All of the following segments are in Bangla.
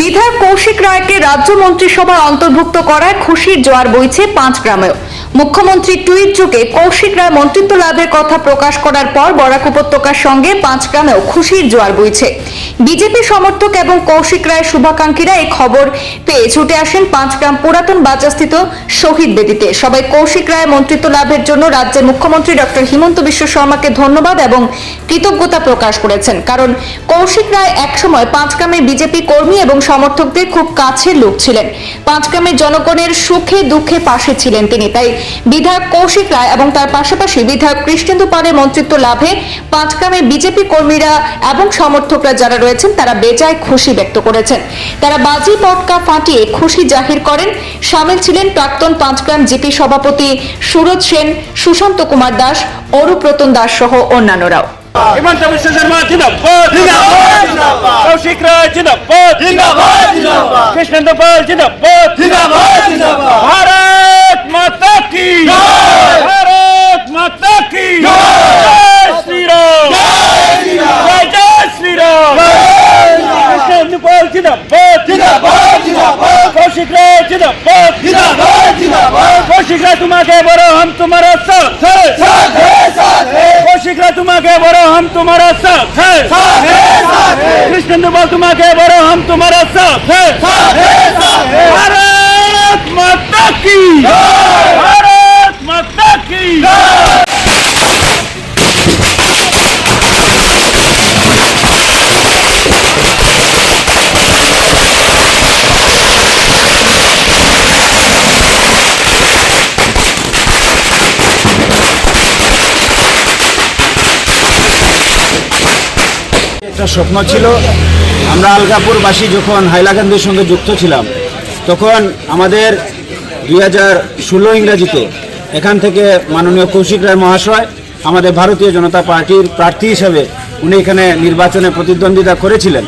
বিধায়ক কৌশিক রায়কে রাজ্য মন্ত্রিসভায় অন্তর্ভুক্ত করায় খুশির জোয়ার বইছে পাঁচ গ্রামেও। মুখ্যমন্ত্রী টুইট যুগে কৌশিক রায় মন্ত্রিত্ব লাভের কথা প্রকাশ করার পর বরাক উপত্যকার সঙ্গে পাঁচ গ্রামেও খুশির জোয়ার বইছে। বিজেপি সমর্থক এবং কৌশিক রায়ের শুভাকাঙ্ক্ষীরা এই খবর পেয়ে ছুটে আসেন পাঁচগ্রাম পুরাতন বাজারস্থিত শহীদ বেদিতে। সবাই কৌশিক রায় মন্ত্রিত্ব লাভের জন্য রাজ্যের মুখ্যমন্ত্রী ডক্টর হিমন্ত বিশ্ব শর্মাকে ধন্যবাদ এবং কৃতজ্ঞতা প্রকাশ করেছেন। কারণ কৌশিক রায় একসময় পাঁচগ্রামের বিজেপি কর্মী এবং সমর্থকদের খুব কাছের লোক ছিলেন। পাঁচগ্রামের জনগণের সুখে দুঃখে পাশে ছিলেন তিনি। তাই বিধায়ক কৌশিক রায় এবং তার পাশাপাশি বিধায়ক কৃষ্ণেন্দু পালের মন্ত্রিত্ব লাভে পাঁচগ্রামের বিজেপি কর্মীরা এবং সমর্থকরা যারা রয়েছেন তারা বেজায় খুশি ব্যক্ত করেছেন। তারা বাজি পটকা ফাটিয়ে খুশি জাহির করেন। সামিল ছিলেন প্রাক্তন পাঁচগ্রাম জিপি সভাপতি সুরজ সেন সুশান্ত কুমার দাস অরুপ্রতন দাস সহ অন্যান্যরাও। হিমন্ত বিশ্ব শর্মা জিন্দাবাদ। জিন্দাবাদ। কৌশিক রায় জিন্দাবাদ। জিন্দাবাদ জিন্দাবাদ। কৃষ্ণেন্দ্র পাল জিন্দাবাদ। कौशिक तुम आगे बढ़ो हम तुम्हारा साथ है साथ है। साथ है तुम आगे बढ़ो हम तुम्हारा साथ है। साथ है साथ है कृष्ण बोल तुम आगे बढ़ो हम तुम्हारा साथ है साथ है। साथ है भारत माता की। जय একটা স্বপ্ন ছিল। আমরা আলগাপুরবাসী যখন হাইলাকান্দির সঙ্গে যুক্ত ছিলাম, তখন আমাদের দুই হাজার ষোলো ইংরাজিতে এখান থেকে মাননীয় কৌশিক রায় মহাশয়, আমাদের ভারতীয় জনতা পার্টির প্রার্থী হিসাবে উনি এখানে নির্বাচনে প্রতিদ্বন্দ্বিতা করেছিলেন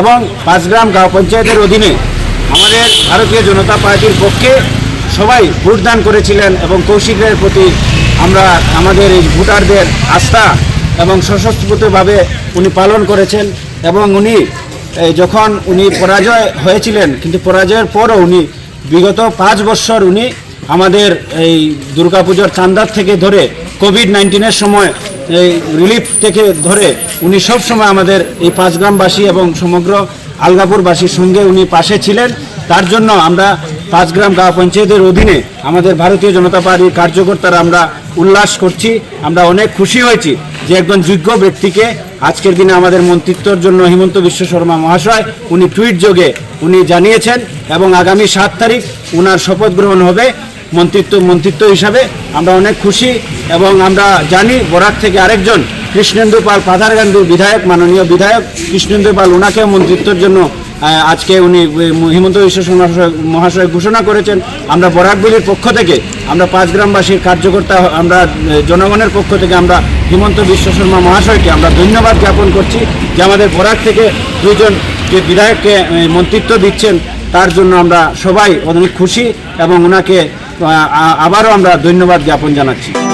এবং পাঁচগ্রাম গাঁও পঞ্চায়েতের অধীনে আমাদের ভারতীয় জনতা পার্টির পক্ষে সবাই ভোটদান করেছিলেন এবং কৌশিক রায়ের প্রতি আমরা আমাদের এই ভোটারদের আস্থা এবং সশস্ত্রভাবে উনি পালন করেছেন এবং উনি যখন উনি পরাজয় হয়েছিলেন, কিন্তু পরাজয়ের পরও উনি বিগত পাঁচ বছর উনি আমাদের এই দুর্গাপুজোর চান্দার থেকে ধরে কোভিড নাইন্টিনের সময় এই রিলিফ থেকে ধরে উনি সব সময় আমাদের এই পাঁচগ্রামবাসী এবং সমগ্র আলগাপুরবাসীর সঙ্গে উনি পাশে ছিলেন। তার জন্য আমরা পাঁচগ্রাম গাঁও পঞ্চায়েতের অধীনে আমাদের ভারতীয় জনতা পার্টির কার্যকর্তারা আমরা উল্লাস করছি, আমরা অনেক খুশি হয়েছি যে একজন যোগ্য ব্যক্তিকে আজকের দিনে আমাদের মন্ত্রিত্বর জন্য হিমন্ত বিশ্ব শর্মা মহাশয় উনি টুইট যোগে উনি জানিয়েছেন এবং আগামী সাত তারিখ উনার শপথ গ্রহণ হবে মন্ত্রিত্ব মন্ত্রিত্ব হিসাবে। আমরা অনেক খুশি এবং আমরা জানি বরাক থেকে আরেকজন কৃষ্ণেন্দু পাল বিধায়ক, মাননীয় বিধায়ক কৃষ্ণেন্দু পাল ওনাকেও মন্ত্রিত্বর জন্য আজকে উনি হিমন্ত বিশ্ব মহাশয়- ঘোষণা করেছেন, আমরা বরাকবিলির পক্ষ থেকে, আমরা পাঁচগ্রামবাসীর কার্যকর্তা, আমরা জনগণের পক্ষ থেকে, আমরা হিমন্ত বিশ্ব শর্মা মহাশয়কে আমরা ধন্যবাদ জ্ঞাপন করছি যে আমাদের বরাক থেকে দুজন যে বিধায়ককে মন্ত্রিত্ব দিচ্ছেন, তার জন্য আমরা সবাই অনেক খুশি এবং ওনাকে আবারও আমরা ধন্যবাদ জ্ঞাপন জানাচ্ছি।